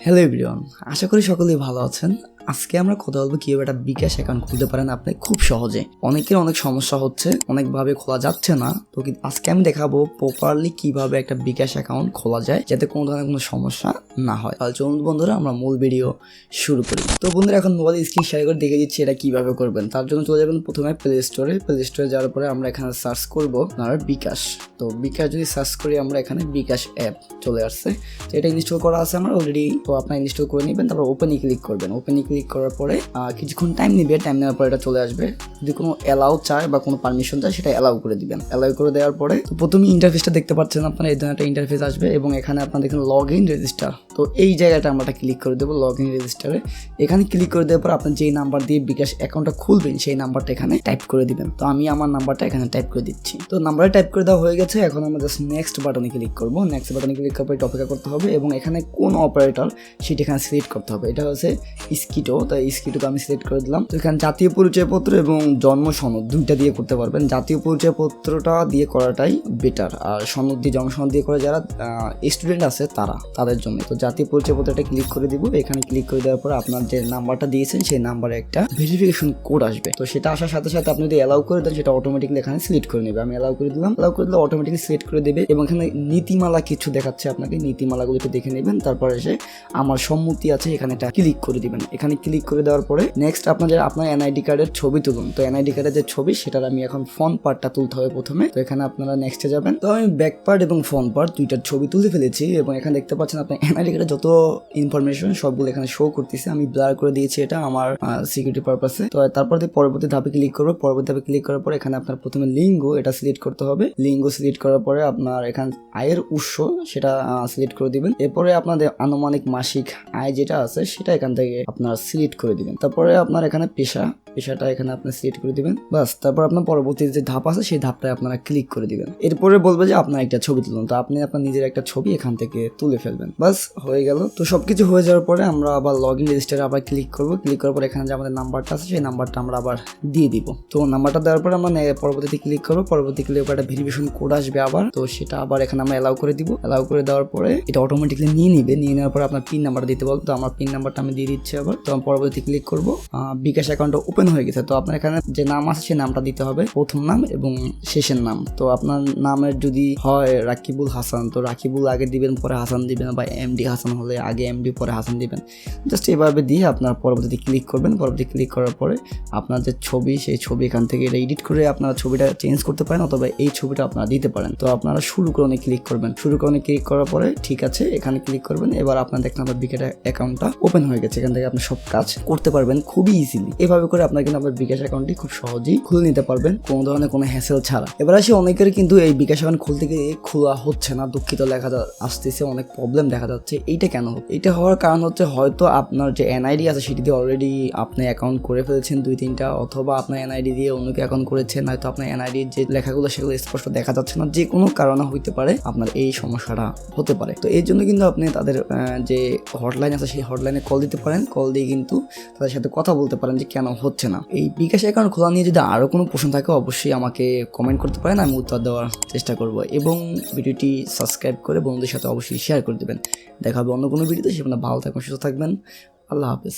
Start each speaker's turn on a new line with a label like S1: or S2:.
S1: Hello everyone আশা করি সকলেই ভালো আছেন। আজকে আমরা কথা বলব কীভাবে একটা বিকাশ অ্যাকাউন্ট খুলতে পারেন আপনি খুব সহজে। অনেকের অনেক সমস্যা হচ্ছে, অনেকভাবে খোলা যাচ্ছে না। তো আজকে আমি দেখাবো প্রপারলি কীভাবে একটা বিকাশ অ্যাকাউন্ট খোলা যায়, যাতে কোনো ধরনের কোনো সমস্যা না হয়। তাহলে চলুন বন্ধুরা, আমরা মূল ভিডিও শুরু করি। তো বন্ধুরা, এখন মোবাইল স্ক্রিন শেয়ার করে দেখে দিচ্ছি এটা কীভাবে করবেন। তার জন্য চলে যাবেন প্রথমে প্লে স্টোরে প্লে স্টোরে যাওয়ার পরে আমরা এখানে সার্চ করব আপনার বিকাশ। তো বিকাশ যদি সার্চ করি, আমরা এখানে বিকাশ অ্যাপ চলে আসছে। তো এটা ইনস্টল করা আছে আমার অলরেডি তো আপনার ইনস্টল করে নেবেন, তারপর ওপেনে ক্লিক করবেন। ওপেনে ক্লিক করার পরে কিছুক্ষণ টাইম নেবে টাইম নেওয়ার পরে এটা চলে আসবে। যদি কোনো অ্যালাউ চায় বা কোনো পারমিশন চায়, সেটা অ্যালাউ করে দিবেন। অ্যালাউ করে দেওয়ার পরে তো প্রথমে ইন্টারফেসটা দেখতে পাচ্ছেন আপনারা, এই ধরনের একটা ইন্টারফেস আসবে এবং এখানে আপনার দেখেন লগ ইন রেজিস্টার তো এই জায়গাটা আমরা ক্লিক করে দেবো লগ ইন রেজিস্টারে এখানে ক্লিক করে দেওয়ার পর আপনি যেই নাম্বার দিয়ে বিকাশ অ্যাকাউন্টটা খুলবেন, সেই নাম্বারটা এখানে টাইপ করে দিবেন। তো আমি আমার নাম্বারটা এখানে টাইপ করে দিচ্ছি। তো নাম্বারটা টাইপ করে দেওয়া হয়ে গেছে, এখন আমরা জাস্ট নেক্সট বাটনে ক্লিক করব। নেক্সট বাটনে ক্লিক করার পর অপেক্ষা করতে হবে এবং এখানে কোন অপারেটর সেটা এখানে সিলেক্ট করতে হবে। এটা হচ্ছে স্কিটো তো স্কিটোকে আমি সিলেক্ট করে দিলাম। তো এখানে জাতীয় পরিচয়পত্র এবং জন্ম সনদ দুইটা দিয়ে করতে পারবেন। জাতীয় পরিচয়পত্রটা দিয়ে করাটাই বেটার আর সনদ দিয়ে, জন্ম সনদ দিয়ে করে যারা স্টুডেন্ট আছে তারা, তাদের জন্য তো জাতীয় পরিচয়পত্রটা ক্লিক করে দিব। এখানে ক্লিক করে দেওয়ার পর আপনার যে নাম্বারটা দিয়েছেন, সেই নাম্বারে একটা ভেরিফিকেশন কোড আসবে। তো সেটা আসার সাথে সাথে আপনি যদি অ্যালাউ করে দেন, সেটা অটোমেটিকলি এখানে সিলেক্ট করে নেবে। আমি অ্যালাউ করে দিলাম। অ্যালাউ করে দিলে অটোমেটিকলি সিলেক্ট করে দেবে এবং এখানে নীতিমালা কিছু দেখাচ্ছে আপনাকে। নীতিমালাগুলো একটু দেখে নেবেন। তারপরে এসে আমার সম্মতি আছে, এখানে এটা ক্লিক করে দিবেন। এখানে ক্লিক করে দেওয়ার পরে নেক্সট আপনাদের আপনার এনআইডি কার্ডের ছবি তুলুন। তো এনআইডি কার্ডের যে ছবি, সেটার আমি এখন ফ্রন্ট পার্টটা তুলতে হবে প্রথমে। তো এখানে আপনারা নেক্সটে যাবেন। তো আমি ব্যাক পার্ট এবং ফ্রন্ট পার্ট দুইটার ছবি তুলে ফেলেছি এবং এখানে দেখতে পাচ্ছেন আপনার এনআইডি কার্ডের যত ইনফরমেশন সবগুলো এখানে শো করতেছে। আমি ব্লার করে দিয়েছি এটা আমার সিকিউরিটি পারপাসে তো তারপর পরবর্তী ধাপে ক্লিক করব। পরবর্তী ধাপে ক্লিক করার পর এখানে আপনার প্রথমে লিঙ্গ এটা সিলেক্ট করতে হবে। লিঙ্গ সিলেক্ট করার পরে আপনার এখানে আয়ের উৎস সেটা সিলেক্ট করে দিবেন। এরপরে আপনাদের আনুমানিক মাসিক আয় যেটা আছে, সেটা এখান থেকে আপনার সিলেক্ট করে দিবেন। তারপরে আপনার এখানে পেশা, পেশাটা এখানে আপনি সিলেক্ট করে দিবেন। বাস তারপর আপনার পরবর্তী যে ধাপ আছে, সেই ধাপটায় আপনারা ক্লিক করে দিবেন। এরপরে বলবে যে আপনার একটা ছবি তুলুন। তো আপনি আপনার নিজের একটা ছবি এখান থেকে তুলে ফেলবেন। বাস হয়ে গেল। তো সবকিছু হয়ে যাওয়ার পরে আমরা আবার লগ ইন রেজিস্টারে আবার ক্লিক করব। ক্লিক করার পর এখানে যে আমাদের নাম্বারটা আছে, সেই নাম্বারটা আমরা আবার দিয়ে দিব। তো নাম্বারটা দেওয়ার পরে আমরা পরবর্তীতে ক্লিক করব। পরবর্তী ক্লিক করে একটা ভেরিফিকেশন কোড আসবে আবার। তো সেটা আবার এখানে আমরা অ্যালাউ করে দিব। অ্যালাউ করে দেওয়ার পরে এটা অটোমেটিকলি নিয়ে নিবে। নিয়ে নেওয়ার পরে আপনার পিন নাম্বার দিতে বলতো তো আমার পিন নাম্বারটা আমি দিয়ে দিচ্ছি আবার। আমি পরবর্তী ক্লিক করব। বিকাশ অ্যাকাউন্টটা ওপেন হয়ে গেছে। তো আপনার এখানে যে নাম আছে সেই নামটা দিতে হবে। প্রথম নাম এবং শেষের নাম। তো আপনার নামের যদি হয় রাকিবুল হাসান, তো রাকিবুল আগে দিবেন, পরে হাসান দিবেন বা এমডি হাসান হলে আগে এমডি পরে হাসান দিবেন। জাস্ট এভাবে দিয়ে আপনার পরবর্তীতে ক্লিক করবেন। পরবর্তী ক্লিক করার পরে আপনার যে ছবি, সেই ছবি এখান থেকে এটা এডিট করে আপনারা ছবিটা চেঞ্জ করতে পারেন অথবা এই ছবিটা আপনারা দিতে পারেন। তো আপনারা শুরু করনে ক্লিক করবেন। শুরু করনে ক্লিক করার পরে ঠিক আছে, এখানে ক্লিক করবেন। এবার আপনার দেখেন আপনার বিকেট অ্যাকাউন্টটা ওপেন হয়ে গেছে। এখান থেকে আপনি সব কাজ করতে পারবেন খুবই ইজিলি এভাবে করে আপনার কিন্তু আপনার বিকাশ অ্যাকাউন্টটি খুব সহজেই খুলে নিতে পারবেন, কোনো ধরনের কোনো হ্যাসেল ছাড়া। এবার আসি অনেকের কিন্তু এই বিকাশ অ্যাকাউন্ট খুলতে গিয়ে খোলা হচ্ছে না, দুঃখিত লেখা আসতেছে, অনেক প্রবলেম দেখা যাচ্ছে। এইটা কেন এটা হওয়ার কারণ হচ্ছে হয়তো আপনার যে এনআইডি আছে, সেটি দিয়ে অলরেডি আপনি অ্যাকাউন্ট করে ফেলেছেন দুই তিনটা, অথবা আপনার এনআইডি দিয়ে অন্যকে অ্যাকাউন্ট করেছেন, হয়তো আপনার এনআইডির যে লেখাগুলো, সেগুলো স্পষ্ট দেখা যাচ্ছে না। যে কোনো কারণে হইতে পারে আপনার এই সমস্যাটা হতে পারে। তো এই জন্য কিন্তু আপনি তাদের যে হটলাইন আছে, সেই হটলাইনে কল দিতে পারেন। কল দিয়ে কিন্তু তাদের সাথে কথা বলতে পারেন যে কেন হচ্ছে না। এই বিকাশ অ্যাকাউন্ট খোলা নিয়ে যদি আরও কোনো প্রশ্ন থাকে, অবশ্যই আমাকে কমেন্ট করতে পারেন, আমি উত্তর দেওয়ার চেষ্টা করব এবং ভিডিওটি সাবস্ক্রাইব করে বন্ধুদের সাথে অবশ্যই শেয়ার করে দেবেন। দেখা হবে অন্য কোনো ভিডিওতে সেখানে ভালো থাকবেন, সুস্থ থাকবেন। আল্লাহ হাফেজ।